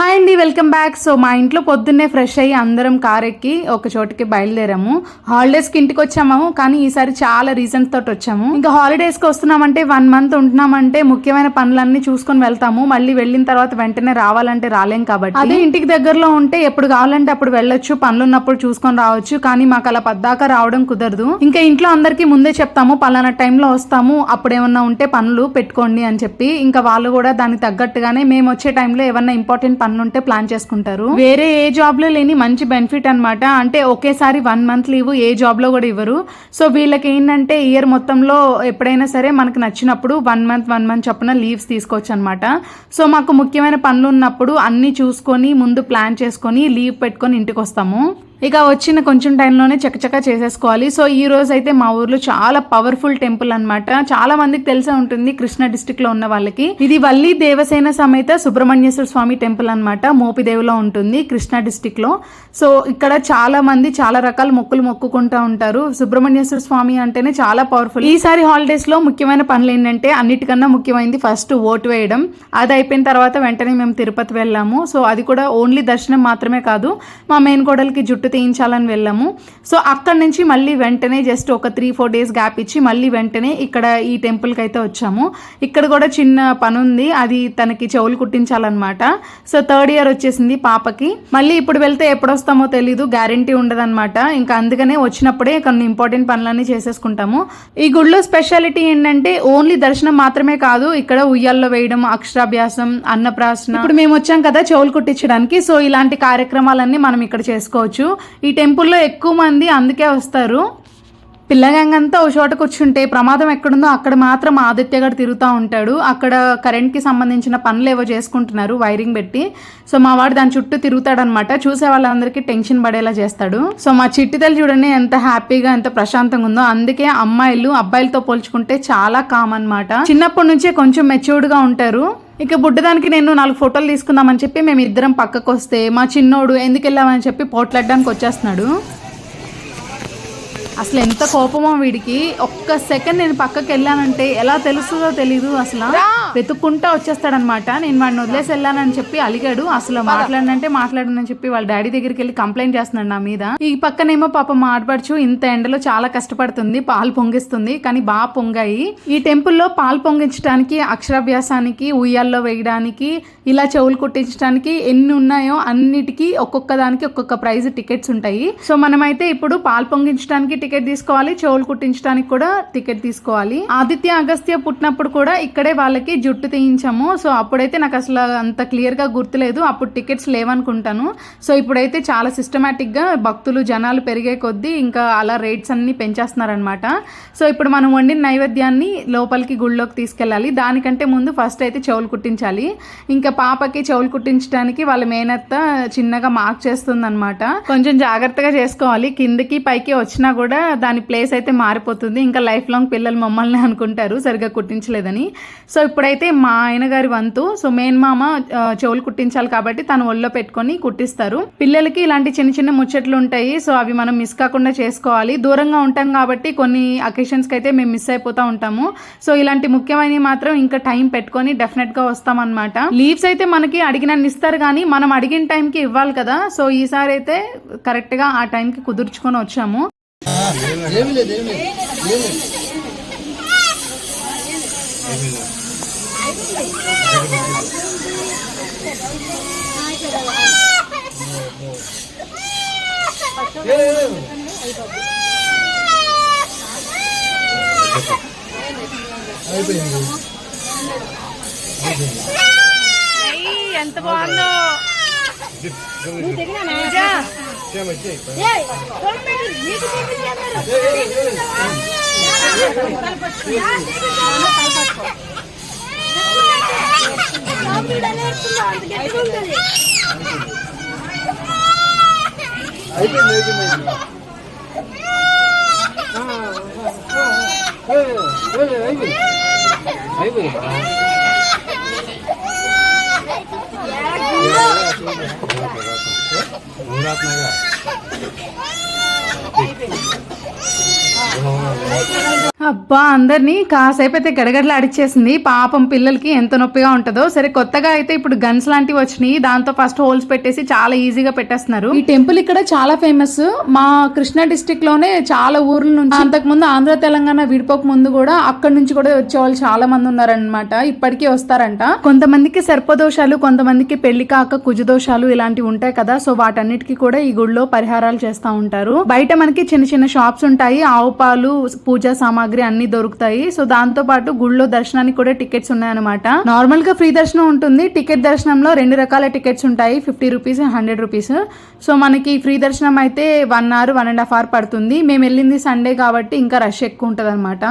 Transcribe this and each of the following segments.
Hi అండి welcome back. So మా ఇంట్లో పొద్దున్నే ఫ్రెష్ అయ్యి అందరం కార్ ఎక్కి ఒక చోటుకి బయలుదేరాము. హాలిడేస్కి ఇంటికి వచ్చాము కానీ ఈసారి చాలా రీజన్స్ తోటి వచ్చాము. ఇంకా హాలిడేస్కి వస్తున్నామంటే వన్ మంత్ ఉంటున్నామంటే ముఖ్యమైన పనులన్నీ చూసుకొని వెళ్తాము. మళ్ళీ వెళ్ళిన తర్వాత వెంటనే రావాలంటే రాలేం కాబట్టి. అదే ఇంటికి దగ్గరలో ఉంటే ఎప్పుడు కావాలంటే అప్పుడు వెళ్ళొచ్చు పనులు ఉన్నప్పుడు చూసుకొని రావచ్చు కానీ మాకు అలా పద్దాకా రావడం కుదరదు. ఇంకా ఇంట్లో అందరికీ ముందే చెప్తాము పలానా టైంలో వస్తాము అప్పుడు ఏమన్నా ఉంటే పనులు పెట్టుకోండి అని చెప్పి. ఇంకా వాళ్ళు కూడా దానికి తగ్గట్టుగానే మేము వచ్చే టైంలో ఏమన్నా ఇంపార్టెంట్ పనులు ఉంటే ప్లాన్ చేసుకుంటారు. వేరే ఏ జాబ్లో లేని మంచి బెనిఫిట్ అనమాట అంటే ఒకేసారి వన్ మంత్ లీవ్ ఏ జాబ్లో కూడా ఇవ్వరు. సో వీళ్ళకి ఏంటంటే ఇయర్ మొత్తంలో ఎప్పుడైనా సరే మనకు నచ్చినప్పుడు వన్ మంత్ వన్ మంత్ చొప్పున లీవ్స్ తీసుకోవచ్చు అనమాట సో మాకు ముఖ్యమైన పనులు ఉన్నప్పుడు అన్ని చూసుకొని ముందు ప్లాన్ చేసుకొని లీవ్ పెట్టుకొని ఇంటికి వస్తాము ఇక వచ్చిన కొంచెం టైంలోనే చకచకా చేసేసుకోవాలి. సో ఈ రోజు అయితే మా ఊర్లో చాలా పవర్ఫుల్ టెంపుల్ అన్నమాట. చాలా మందికి తెలిసే ఉంటుంది కృష్ణా డిస్టిక్లో ఉన్న వాళ్ళకి. ఇది వల్లి దేవసేన సమేత సుబ్రహ్మణ్యేశ్వర స్వామి టెంపుల్ అనమాట మోపిదేవిలో ఉంటుంది కృష్ణా డిస్టిక్లో సో ఇక్కడ చాలా మంది చాలా రకాల మొక్కులు మొక్కుకుంటా ఉంటారు. సుబ్రహ్మణ్యేశ్వర స్వామి అంటేనే చాలా పవర్ఫుల్. ఈసారి హాలిడేస్లో ముఖ్యమైన పనులు ఏంటంటే అన్నిటికన్నా ముఖ్యమైనది ఫస్ట్ ఓటు వేయడం. అది అయిపోయిన తర్వాత వెంటనే మేము తిరుపతి వెళ్ళాము. సో అది కూడా ఓన్లీ దర్శనం మాత్రమే కాదు మా మెయిన్ కోడలికి జుట్టు తీయించాలని వెళ్ళాము. సో అక్కడ నుంచి మళ్ళీ వెంటనే జస్ట్ ఒక త్రీ ఫోర్ డేస్ గ్యాప్ ఇచ్చి మళ్ళీ వెంటనే ఇక్కడ ఈ టెంపుల్కి అయితే వచ్చాము. ఇక్కడ కూడా చిన్న పని ఉంది అది తనకి చెవులు కుట్టించాలన్నమాట. సో థర్డ్ ఇయర్ వచ్చేసింది పాపకి. మళ్ళీ ఇప్పుడు వెళ్తే ఎప్పుడు వస్తామో తెలీదు. గ్యారంటీ ఉండదన్నమాట. ఇంకా అందుకనే వచ్చినప్పుడే కొన్ని ఇంపార్టెంట్ పనులన్నీ చేసేసుకుంటాము. ఈ గుడిలో స్పెషాలిటీ ఏంటంటే ఓన్లీ దర్శనం మాత్రమే కాదు ఇక్కడ ఉయ్యాల్లో వేయడం అక్షరాభ్యాసం అన్నప్రాసన. ఇప్పుడు మేము వచ్చాం కదా చెవులు కుట్టించడానికి. సో ఇలాంటి కార్యక్రమాలన్నీ మనం ఇక్కడ చేసుకోవచ్చు. ఈ టెంపుల్లో ఎక్కువ మంది అందుకే వస్తారు. పిల్లగంగంతా ఓ చోట కూర్చుంటే ప్రమాదం ఎక్కడుందో అక్కడ మాత్రం ఆదిత్య గారు తిరుగుతూ ఉంటాడు. అక్కడ కరెంట్కి సంబంధించిన పనులు ఏవో చేసుకుంటున్నారు వైరింగ్ పెట్టి. సో మా వాడు దాని చుట్టూ తిరుగుతాడనమాట. చూసే వాళ్ళందరికీ టెన్షన్ పడేలా చేస్తాడు. సో మా చిట్టితలు చూడండి ఎంత హ్యాపీగా ఎంత ప్రశాంతంగా ఉందో. అందుకే అమ్మాయిలు అబ్బాయిలతో పోల్చుకుంటే చాలా కామ్ అన్నమాట చిన్నప్పటి నుంచే కొంచెం మెచ్యూర్డ్గా ఉంటారు. ఇక బుడ్డదానికి నేను నాలుగు ఫోటోలు తీసుకుందామని చెప్పి మేము ఇద్దరం పక్కకు వస్తే మా చిన్నోడు ఎందుకు వెళ్ళామని చెప్పి పోట్లాడడానికి వచ్చేస్తున్నాడు. అసలు ఎంత కోపమో వీడికి. ఒక్క సెకండ్ నేను పక్కకి వెళ్ళానంటే ఎలా తెలుస్తుందో తెలీదు అసలు. వెతుక్కుంటా వచ్చేస్తాడనమాట. నేను వాడిని వదిలేసి వెళ్ళానని చెప్పి అలిగాడు. అసలు మాట్లాడనంటే మాట్లాడనని చెప్పి వాళ్ళ డాడీ దగ్గరికి వెళ్ళి కంప్లైంట్ చేస్తున్నాడు నా మీద. ఈ పక్కనేమో పాప మా ఆడపడుచు ఇంత ఎండలో చాలా కష్టపడుతుంది పాలు పొంగిస్తుంది కానీ బాగా పొంగాయి. ఈ టెంపుల్లో పాలు పొంగించడానికి అక్షరాభ్యాసానికి ఉయ్యాల్లో వేయడానికి ఇలా చెవులు కుట్టించడానికి ఎన్ని ఉన్నాయో అన్నిటికీ ఒక్కొక్క దానికి ఒక్కొక్క ప్రైజ్ టికెట్స్ ఉంటాయి. సో మనమైతే ఇప్పుడు పాలు పొంగించడానికి టికెట్ తీసుకోవాలి చెవులు కుట్టించడానికి కూడా టికెట్ తీసుకోవాలి. ఆదిత్య అగస్త్య పుట్టినప్పుడు కూడా ఇక్కడే వాళ్ళకి జుట్టు తీయించాము. సో అప్పుడైతే నాకు అసలు అంత క్లియర్గా గుర్తులేదు. అప్పుడు టికెట్స్ లేవనుకుంటాను. సో ఇప్పుడైతే చాలా సిస్టమేటిక్గా భక్తులు జనాలు పెరిగే కొద్దీ ఇంకా అలా రేట్స్ అన్ని పెంచేస్తున్నారనమాట. సో ఇప్పుడు మనం వండిన నైవేద్యాన్ని లోపలికి గుళ్ళోకి తీసుకెళ్ళాలి. దానికంటే ముందు ఫస్ట్ అయితే చెవులు కుట్టించాలి. ఇంకా పాపకి చెవులు కుట్టించడానికి వాళ్ళ మేనత్త చిన్నగా మార్క్ చేస్తుంది కొంచెం జాగ్రత్తగా చేసుకోవాలి. కిందకి పైకి వచ్చినా కూడా దాని ప్లేస్ అయితే మారిపోతుంది. ఇంకా లైఫ్ లాంగ్ పిల్లలు మమ్మల్ని అనుకుంటారు. సరిగా కుట్టించలేదని. సో ఇప్పుడైతే మా ఆయన గారి వంతు. సో మెయిన్ మామ చెవులు కుట్టించాలి కాబట్టి తను ఒళ్ళో పెట్టుకొని కుట్టిస్తారు. పిల్లలకి ఇలాంటి చిన్న చిన్న ముచ్చట్లు ఉంటాయి. సో అవి మనం మిస్ కాకుండా చేసుకోవాలి. దూరంగా ఉంటాం కాబట్టి కొన్ని అకేషన్స్కి అయితే మేము మిస్ అయిపోతూ ఉంటాము. సో ఇలాంటి ముఖ్యమైనవి మాత్రం ఇంకా టైం పెట్టుకొని డెఫినెట్గా వస్తామన్నమాట. లీవ్స్ అయితే మనకి అడిగినన్ని ఇస్తారు కానీ మనం అడిగిన టైంకి ఇవ్వాలి కదా. సో ఈసారి అయితే కరెక్ట్గా ఆ టైంకి కుదుర్చుకొని వచ్చాము. ఎంత బాగుందో అయిపోయింది అయిపోయింది అయిపోయింది అయిపోయింది అబ్బా అందరినీ కాసేపు అయితే గడగడలు అడిచేసింది పాపం పిల్లలకి ఎంత నొప్పిగా ఉంటుందో. సరే కొత్తగా అయితే ఇప్పుడు గన్స్ లాంటివి వచ్చినాయి. దాంతో ఫస్ట్ హోల్స్ పెట్టేసి చాలా ఈజీగా పెట్టేస్తున్నారు. ఈ టెంపుల్ ఇక్కడ చాలా ఫేమస్ మా కృష్ణా డిస్టిక్లోనే చాలా ఊర్ల నుంచి అంతకు ముందు ఆంధ్ర తెలంగాణ విడిపోక ముందు కూడా అక్కడ నుంచి కూడా వచ్చే వాళ్ళు చాలా మంది ఉన్నారనమాట ఇప్పటికీ వస్తారంట. కొంతమందికి సర్పదోషాలు కొంతమందికి పెళ్ళి కాక కుజదోషాలు ఇలాంటివి ఉంటాయి కదా. సో వాటన్నిటికీ కూడా ఈ గుడిలో పరిహారాలు చేస్తూ ఉంటారు. బయట మనకి చిన్న చిన్న షాప్స్ ఉంటాయి. ఆవు పాలు పూజా సామాగ్రి అన్ని దొరుకుతాయి. సో దాంతో పాటు గుళ్ళో దర్శనానికి కూడా టికెట్స్ ఉన్నాయన్నమాట. నార్మల్గా ఫ్రీ దర్శనం ఉంటుంది. టికెట్ దర్శనంలో రెండు రకాల టికెట్స్ ఉంటాయి. Fifty rupees hundred rupees. So మనకి ఫ్రీ దర్శనం అయితే one hour one and half hour పడుతుంది. మేము వెళ్ళింది సండే కాబట్టి ఇంకా రష్ ఎక్కువ ఉంటుంది అనమాట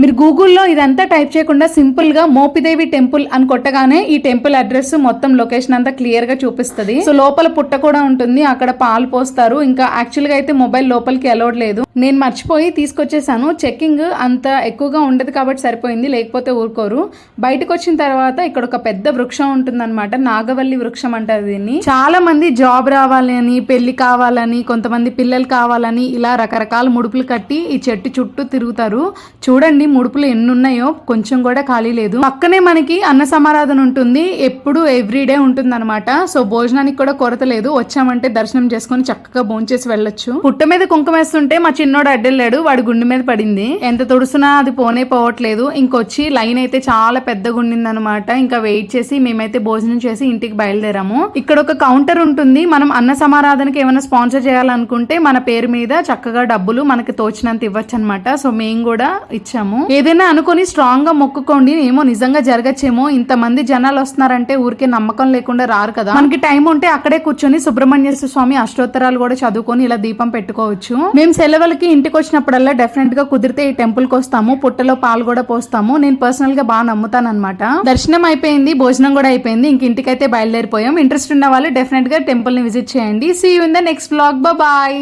మీరు గూగుల్లో ఇదంతా టైప్ చేయకుండా సింపుల్గా మోపిదేవి టెంపుల్ అని కొట్టగానే ఈ టెంపుల్ అడ్రస్ మొత్తం లొకేషన్ అంతా క్లియర్గా చూపిస్తుంది. సో లోపల పుట్ట కూడా ఉంటుంది అక్కడ పాలు పోస్తారు. ఇంకా యాక్చువల్గా అయితే మొబైల్ లోపలికి అలౌడ్ లేదు. నేను మర్చిపోయి తీసుకొచ్చేసాను. చెక్కింగ్ అంత ఎక్కువగా ఉండదు కాబట్టి సరిపోయింది లేకపోతే ఊరుకోరు. బయటకు వచ్చిన తర్వాత ఇక్కడ ఒక పెద్ద వృక్షం ఉంటుందన్నమాట. నాగవల్లి వృక్షం అంటారు దీన్ని. చాలా మంది జాబ్ రావాలని పెళ్ళి కావాలని కొంతమంది పిల్లలు కావాలని ఇలా రకరకాల ముడుపులు కట్టి ఈ చెట్టు చుట్టూ తిరుగుతారు. చూడండి ముడుపులు ఎన్ని ఉన్నాయో కొంచెం కూడా ఖాళీ లేదు. పక్కనే మనకి అన్న సమారాధన ఉంటుంది. ఎప్పుడు ఎవ్రీడే ఉంటుంది అనమాట సో భోజనానికి కూడా కొరత లేదు. వచ్చామంటే దర్శనం చేసుకొని చక్కగా భోంచేసి వెళ్ళొచ్చు. పుట్ట మీద కుంకుమ వేస్తుంటే మా చిన్నోడు అడ్డెళ్ళాడు. వాడి గుండె మీద పడింది. ఎంత తుడుస్తున్నా అది పోనే పోవట్లేదు. ఇంకొచ్చి లైన్ అయితే చాలా పెద్దగా ఉండింది అనమాట ఇంకా వెయిట్ చేసి మేమైతే భోజనం చేసి ఇంటికి బయలుదేరాము. ఇక్కడ ఒక కౌంటర్ ఉంటుంది. మనం అన్న సమారాధనకి ఏమైనా స్పాన్సర్ చేయాలనుకుంటే మన పేరు మీద చక్కగా డబ్బులు మనకి తోచినంత ఇవ్వచ్చు అనమాట సో మేము కూడా ఇచ్చాము. ఏదైనా అనుకొని స్ట్రాంగ్గా మొక్కుకోండి. ఏమో నిజంగా జరగచ్చేమో. ఇంతమంది జనాలు వస్తున్నారంటే ఊరికే నమ్మకం లేకుండా రారు కదా. మనకి టైం ఉంటే అక్కడే కూర్చొని సుబ్రహ్మణ్యేశ్వర స్వామి అష్టోత్తరాలు కూడా చదువుకొని ఇలా దీపం పెట్టుకోవచ్చు. మేము సెలవులకి ఇంటికి వచ్చినప్పుడల్లా డెఫినెట్గా కుదిరితే ఈ టెంపుల్కి వస్తాము. పుట్టలో పాలు కూడా పోస్తాము. నేను పర్సనల్గా బాగా నమ్ముతాను అనమాట దర్శనం అయిపోయింది భోజనం కూడా అయిపోయింది. ఇంక ఇంటికైతే బయలుదేరిపోయాం. ఇంట్రెస్ట్ ఉన్న వాళ్ళు డెఫినెట్గా టెంపుల్ని విజిట్ చేయండి. See you in the next blog bye